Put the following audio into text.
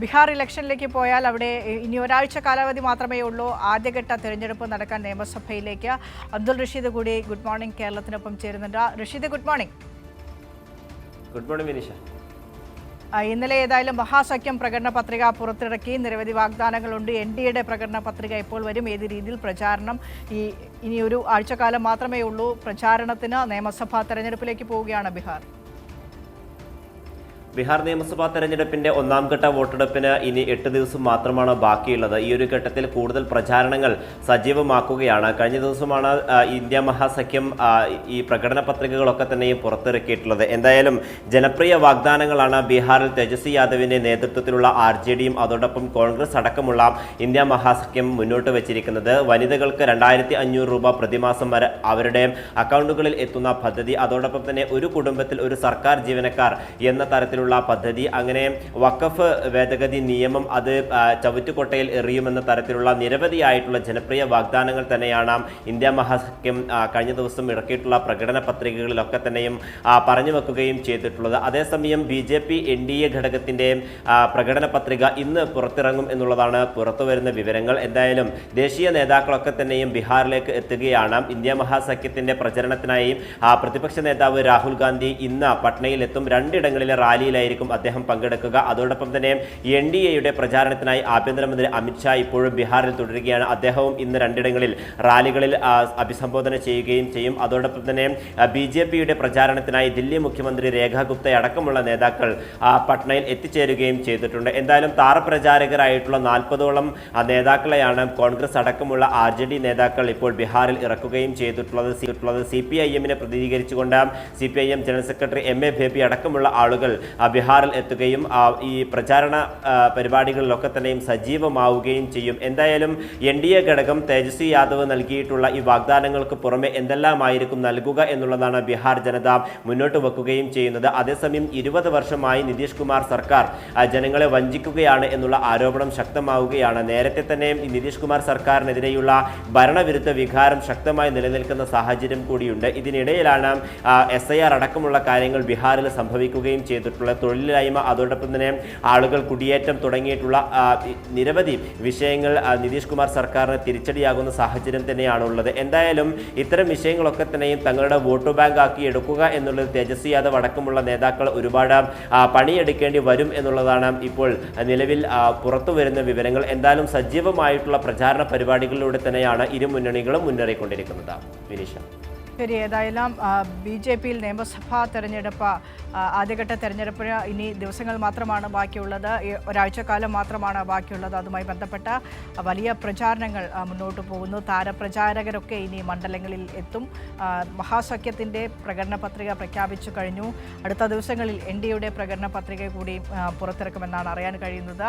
ബീഹാർ ഇലക്ഷനിലേക്ക് പോയാൽ അവിടെ ഇനി ഒരാഴ്ച കാലാവധി മാത്രമേ ഉള്ളൂ. ആദ്യഘട്ട തിരഞ്ഞെടുപ്പ് നടക്കാൻ നിയമസഭയിലേക്ക് അബ്ദുൾ റഷീദ് കൂടി ഗുഡ് മോർണിംഗ് കേരളത്തിനൊപ്പം ചേരുന്നുണ്ട്. Rasheed good morning. Good morning Vineesha. ഇന്നലെ ഏതായാലും മഹാസഖ്യം പ്രകടന പത്രിക പുറത്തിറക്കി. നിരവധി വാഗ്ദാനങ്ങളുണ്ട്. എൻ ഡി എയുടെ പ്രകടന പത്രിക എപ്പോൾ വരും. ഏത് രീതിയിൽ പ്രചാരണം? ഈ ഇനി ഒരു ആഴ്ചക്കാലം മാത്രമേ ഉള്ളൂ. പ്രചാരണത്തിന് നിയമസഭാ തെരഞ്ഞെടുപ്പിലേക്ക് പോവുകയാണ് ബീഹാർ. ബീഹാർ നിയമസഭാ തെരഞ്ഞെടുപ്പിന്റെ ഒന്നാം ഘട്ട വോട്ടെടുപ്പിന് ഇനി എട്ട് ദിവസം മാത്രമാണ് ബാക്കിയുള്ളത്. ഈ ഒരു ഘട്ടത്തിൽ കൂടുതൽ പ്രചാരണങ്ങൾ സജീവമാക്കുകയാണ്. കഴിഞ്ഞ ദിവസമാണ് ഇന്ത്യ മഹാസഖ്യം ഈ പ്രകടന പത്രികകളൊക്കെ തന്നെയും പുറത്തിറക്കിയിട്ടുള്ളത്. എന്തായാലും ജനപ്രിയ വാഗ്ദാനങ്ങളാണ് ബീഹാറിൽ തേജസ്വി യാദവിന്റെ നേതൃത്വത്തിലുള്ള ആർ ജെ ഡിയും അതോടൊപ്പം കോൺഗ്രസ് അടക്കമുള്ള ഇന്ത്യ മഹാസഖ്യം മുന്നോട്ട് വെച്ചിരിക്കുന്നത്. വനിതകൾക്ക് രണ്ടായിരത്തി അഞ്ഞൂറ് രൂപ പ്രതിമാസം വരെ അവരുടെ അക്കൗണ്ടുകളിൽ എത്തുന്ന പദ്ധതി അതോടൊപ്പം തന്നെ ഒരു കുടുംബത്തിൽ ഒരു സർക്കാർ ജീവനക്കാർ എന്ന തരത്തിലുള്ള പദ്ധതി അങ്ങനെ വഖഫ് ഭേദഗതി നിയമം അത് ചവിറ്റുകൊട്ടയിൽ എറിയുമെന്ന തരത്തിലുള്ള നിരവധിയായിട്ടുള്ള ജനപ്രിയ വാഗ്ദാനങ്ങൾ തന്നെയാണ് ഇന്ത്യ മഹാസഖ്യം കഴിഞ്ഞ ദിവസം ഇറക്കിയിട്ടുള്ള പ്രകടന പത്രികകളിലൊക്കെ തന്നെയും പറഞ്ഞു വെക്കുകയും ചെയ്തിട്ടുള്ളത്. അതേസമയം B J P N D A ഘടകത്തിന്റെ പ്രകടന പത്രിക ഇന്ന് പുറത്തിറങ്ങും എന്നുള്ളതാണ് പുറത്തു വരുന്ന വിവരങ്ങൾ. എന്തായാലും ദേശീയ നേതാക്കളൊക്കെ തന്നെയും ബീഹാറിലേക്ക് എത്തുകയാണ്. ഇന്ത്യ മഹാസഖ്യത്തിന്റെ പ്രചരണത്തിനായി പ്രതിപക്ഷ നേതാവ് രാഹുൽ ഗാന്ധി ഇന്ന് പട്നയിൽ എത്തും രണ്ടിടങ്ങളിലെ റാലിയിലായിരിക്കും അദ്ദേഹം പങ്കെടുക്കുക. അതോടൊപ്പം തന്നെ എൻ ഡി എയുടെ പ്രചാരണത്തിനായി ആഭ്യന്തരമന്ത്രി അമിത്ഷാ ഇപ്പോഴും ബീഹാറിൽ തുടരുകയാണ്. അദ്ദേഹവും ഇന്ന് രണ്ടിടങ്ങളിൽ റാലികളിൽ അഭിസംബോധന ചെയ്യുകയും ചെയ്യും. അതോടൊപ്പം തന്നെ ബി ജെ പിയുടെ പ്രചാരണത്തിനായി ദില്ലി മുഖ്യമന്ത്രി രേഖ ഗുപ്ത അടക്കമുള്ള നേതാക്കൾ പട്നയിൽ എത്തിച്ചേരുകയും ചെയ്തിട്ടുണ്ട്. എന്തായാലും താരപ്രചാരകരായിട്ടുള്ള നാൽപ്പതോളം നേതാക്കളെയാണ് കോൺഗ്രസ് അടക്കമുള്ള ആർ ജെ ഡി നേതാക്കൾ ഇപ്പോൾ ബീഹാറിൽ ഇറക്കുകയും ചെയ്തിട്ടുള്ളത്. സി പി ഐ എമ്മിനെ പ്രതിനിധീകരിച്ചുകൊണ്ട് C P I M general secretary M A Baby അടക്കമുള്ള ആളുകൾ ബീഹാറിൽ എത്തുകയും ഈ പ്രചാരണ പരിപാടികളിലൊക്കെ തന്നെയും സജീവമാവുകയും ചെയ്യും. എന്തായാലും എൻ ഡി എ ഘടകം തേജസ്വി യാദവ് നൽകിയിട്ടുള്ള ഈ വാഗ്ദാനങ്ങൾക്ക് പുറമെ എന്തെല്ലാമായിരിക്കും നൽകുക എന്നുള്ളതാണ് ബീഹാർ ജനത മുന്നോട്ട് വെക്കുകയും ചെയ്യുന്നത്. അതേസമയം ഇരുപത് വർഷമായി നിതീഷ് കുമാർ സർക്കാർ ജനങ്ങളെ വഞ്ചിക്കുകയാണ് എന്നുള്ള ആരോപണം ശക്തമാവുകയാണ്. നേരത്തെ തന്നെ നിതീഷ് കുമാർ സർക്കാരിനെതിരെയുള്ള ഭരണവിരുദ്ധ വികാരം ശക്തമായി നിലനിൽക്കുന്ന സാഹചര്യം കൂടിയുണ്ട്. ഇതിനിടയിലാണ് എസ് ഐ ആർ അടക്കമുള്ള കാര്യങ്ങൾ ബീഹാറിൽ സംഭവിക്കുകയും ചെയ്തിട്ടുള്ളത്. തൊഴിലില്ലായ്മ അതോടൊപ്പം തന്നെ ആളുകൾ കുടിയേറ്റം തുടങ്ങിയിട്ടുള്ള നിരവധി വിഷയങ്ങൾ നിതീഷ് കുമാർ സർക്കാരിന് തിരിച്ചടിയാകുന്ന സാഹചര്യം തന്നെയാണ് ഉള്ളത് എന്തായാലും ഇത്തരം വിഷയങ്ങളൊക്കെ തന്നെയും തങ്ങളുടെ വോട്ട് ബാങ്ക് ആക്കി എടുക്കുക എന്നുള്ളത് തേജസ്വി യാദവ് അടക്കമുള്ള നേതാക്കൾ ഒരുപാട് പണിയെടുക്കേണ്ടി വരും എന്നുള്ളതാണ് ഇപ്പോൾ നിലവിൽ പുറത്തു വരുന്ന വിവരങ്ങൾ. എന്തായാലും സജീവമായിട്ടുള്ള പ്രചാരണ പരിപാടികളിലൂടെ തന്നെയാണ് ഇരു മുന്നണികളും മുന്നേറിക്കൊണ്ടിരിക്കുന്നത്. വിനീഷ. ശരി ഏതായാലും ബി ജെ പിയിൽ നിയമസഭാ തെരഞ്ഞെടുപ്പ് ആദ്യഘട്ട തെരഞ്ഞെടുപ്പിന് ഇനി ദിവസങ്ങൾ മാത്രമാണ് ബാക്കിയുള്ളത്. ഒരാഴ്ചക്കാലം മാത്രമാണ് ബാക്കിയുള്ളത്. അതുമായി ബന്ധപ്പെട്ട വലിയ പ്രചാരണങ്ങൾ മുന്നോട്ട് പോകുന്നു. താരപ്രചാരകരൊക്കെ ഇനി മണ്ഡലങ്ങളിൽ എത്തും. മഹാസഖ്യത്തിന്റെ പ്രകടന പത്രിക പ്രഖ്യാപിച്ചു കഴിഞ്ഞു. അടുത്ത ദിവസങ്ങളിൽ എൻ ഡി എയുടെ പ്രകടന പത്രിക കൂടി പുറത്തിറക്കുമെന്നാണ് അറിയാൻ കഴിയുന്നത്.